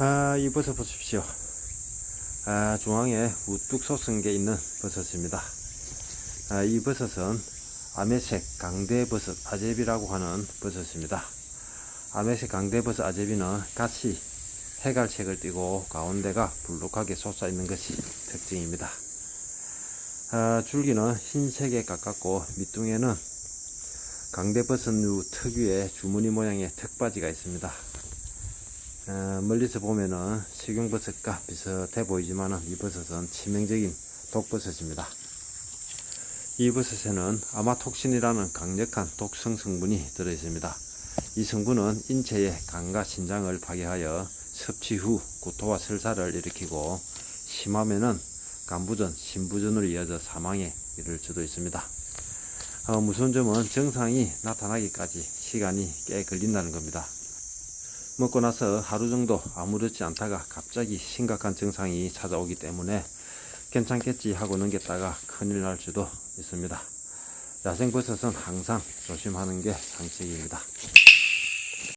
아, 이 버섯 보십시오. 아, 중앙에 우뚝 솟은 게 있는 버섯입니다. 아, 이 버섯은 아메색 강대버섯 아제비라고 하는 버섯입니다. 아메색 강대버섯 아제비는 같이 해갈색을 띠고 가운데가 불룩하게 솟아 있는 것이 특징입니다. 아, 줄기는 흰색에 가깝고 밑둥에는 강대버섯류 특유의 주머니 모양의 턱받이가 있습니다. 어, 멀리서 보면은 식용버섯과 비슷해 보이지만 이 버섯은 치명적인 독버섯입니다. 이 버섯에는 아마톡신이라는 강력한 독성 성분이 들어 있습니다. 이 성분은 인체의 간과 신장을 파괴하여 섭취 후 구토와 설사를 일으키고 심하면은 간부전, 신부전으로 이어져 사망에 이를 수도 있습니다. 어, 무서운 점은 증상이 나타나기까지 시간이 꽤 걸린다는 겁니다. 먹고 나서 하루 정도 아무렇지 않다가 갑자기 심각한 증상이 찾아오기 때문에 괜찮겠지 하고 넘겼다가 큰일 날 수도 있습니다. 야생버섯은 항상 조심하는 게 상책입니다.